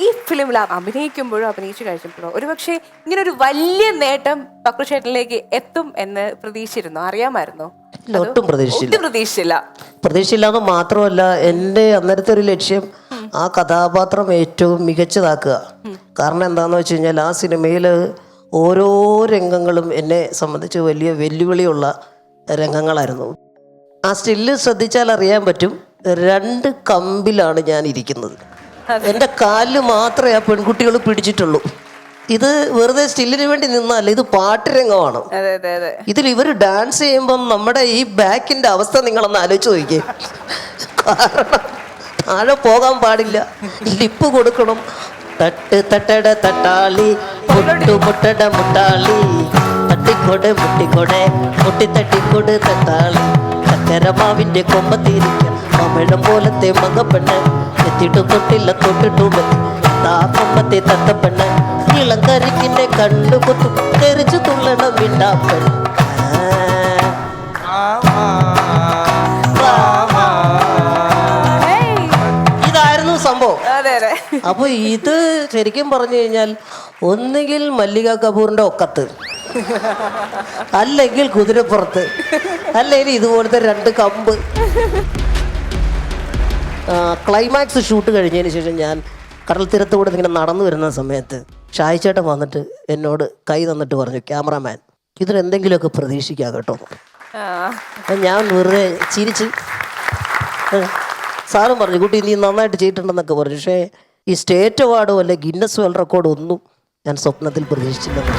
ഈ ഫിലിമിൽ അഭിനയിക്കുമ്പോഴും അഭിനയിച്ചു കഴിച്ചപ്പോഴോ ഒരുപക്ഷെ ഇങ്ങനെ ഒരു വലിയ നേട്ടം പക്രുഷേട്ടനിലേക്ക് എത്തും എന്ന് പ്രതീക്ഷിച്ചിരുന്നു. അറിയാമായിരുന്നോ? ഒട്ടും പ്രതീക്ഷിച്ചില്ല. ഒട്ടും പ്രതീക്ഷിച്ചില്ല. എന്ന് മാത്രമല്ല എന്റെ അന്നേരത്തെ ഒരു ലക്ഷ്യം ആ കഥാപാത്രം ഏറ്റവും മികച്ചതാക്കുക. കാരണം എന്താണെന്ന് വെച്ച് കഴിഞ്ഞാൽ ആ സിനിമയിൽ ഓരോ രംഗങ്ങളും എന്നെ സംബന്ധിച്ച് വലിയ വെല്ലുവിളിയുള്ള രംഗങ്ങളായിരുന്നു. ആ സ്റ്റില്ല് ശ്രദ്ധിച്ചാൽ അറിയാൻ പറ്റും രണ്ട് കമ്പിലാണ് ഞാൻ ഇരിക്കുന്നത് എന്റെ കാലിൽ മാത്രമേ ആ പെൺകുട്ടികൾ പിടിച്ചിട്ടുള്ളൂ. ഇത് വെറുതെ സ്റ്റില്ലിന് വേണ്ടി നിന്നല്ല ഇത് പാട്ട് രംഗമാണ് അതെ അതെ അതെ. ഇതിൽ ഇവർ ഡാൻസ് ചെയ്യുമ്പം നമ്മുടെ ഈ ബാക്കിന്റെ അവസ്ഥ നിങ്ങളൊന്ന് ആലോചിച്ച് നോക്കിയേ. കാരണം താഴെ പോകാൻ പാടില്ല. ലിപ്പ് കൊടുക്കണം. തട്ട് തട്ടട തട്ടാളി മുട്ടു മുട്ടട മുട്ടാളി. തട്ടിക്കൊടെ മുട്ടിക്കൊടെ മുട്ടി തട്ടിക്കൊട് തട്ടാളി ചക്കരമാവിന്റെ കൊമ്പത്തിരിക്കും മമിഴം പോലത്തെ മകപ്പെണ്ണ് എത്തിയിട്ടും തൊട്ടില്ല തൊട്ടിട്ടു താപ്പത്തെ തത്തപ്പെണ്ണ കൊമ്പത്തെ തത്തപ്പെണ്ണ് ഇളം കരിക്കിന്റെ കണ്ണു കൊത്തു തെറിച്ചു തുള്ളണം മിണ്ടാപ്പെണ്ണ് ഇതായിരുന്നു സംഭവം. അതെ അതെ. അപ്പൊ ഇത് ശരിക്കും പറഞ്ഞു കഴിഞ്ഞാൽ ഒന്നുകിൽ മല്ലിക കപൂറിന്റെ ഒക്കത്ത് അല്ലെങ്കിൽ കുതിരപ്പുറത്ത് അല്ലെങ്കിൽ ഇതുപോലത്തെ രണ്ട് കമ്പ്. ക്ലൈമാക്സ് ഷൂട്ട് കഴിഞ്ഞതിന് ശേഷം ഞാൻ കടൽ തീരത്തൂടെ ഇങ്ങനെ നടന്നു വരുന്ന സമയത്ത് ഷായിച്ചേട്ടൻ വന്നിട്ട് എന്നോട് കൈ തന്നിട്ട് പറഞ്ഞു ക്യാമറാമാൻ ഇതിലെന്തെങ്കിലുമൊക്കെ പ്രതീക്ഷിക്കാം കേട്ടോ. ഞാൻ വെറുതെ ചിരിച്ച് സാറും പറഞ്ഞു കുട്ടി നീ നന്നായിട്ട് ചെയ്തിട്ടുണ്ടെന്നൊക്കെ പറഞ്ഞു. പക്ഷേ ഈ സ്റ്റേറ്റ് അവാർഡോ അല്ലെ ഗിന്നസ് വേൾഡ് റെക്കോർഡോ ഒന്നും ഞാൻ സ്വപ്നത്തിൽ പ്രതീക്ഷിച്ചില്ലെന്ന്